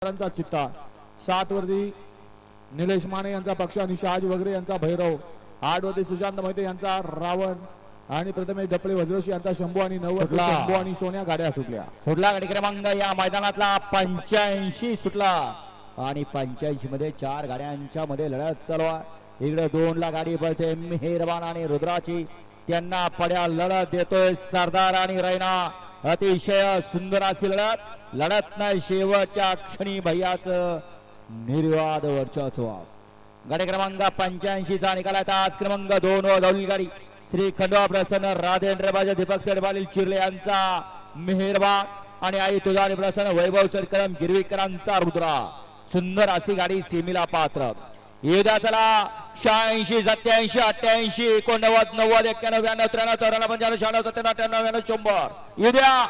चा चित्ता. सात वरती निलेश माने यांचा पक्ष आणि शहाजी वगैरे यांचा भैरव. आठ वरती सुशांत मोहिते यांचा रावण. आणि प्रथमेश डपळे वज्रशी यांचा शंभू आणि नऊ. शंभू आणि सोन्या गाड्या सुटल्या. सुटला गाडी क्रमांक या मैदानातला. पंच्याऐंशी सुटला. आणि पंच्याऐंशी मध्ये चार गाड्यांच्या मध्ये लढत चालू आहे. इकडे दोन ला गाडी पळते मेहरबान आणि रुद्राची. त्यांना पड्या लढत देतोय सरदार आणि रैना. अतिशय सुंदर अशी लढत. लढत नाही शेवटच्या क्षणी भैयाच निर्वाद वर्चस्व. गाडी क्रमांक पंच्याऐंशीचा निकाल आहे आज क्रमांक दोन व गाडी. श्री खंडवा प्रसन्न राजेंद्र बाजा दीपक सडबालील चिरले यांचा मेहरबा आणि आई तुझा प्रसन्न वैभव सरकरम गिरवीकरांचा रुद्रा. सुंदर अशी गाडी सेमीला पात्र. येऊद्या चला. शहाऐंशी सत्याऐंशी अठ्ठ्याऐंशी एकोणनव्वद नव्वद एक्क्याण्णव ब्याण्णव त्र्याण्णव चौऱ्याण्णव पंच्याण्णव शहाण्णव सत्त्याण्णव अठ्ठ्याण्णव नव्याण्णव शंभर. येऊ द्या.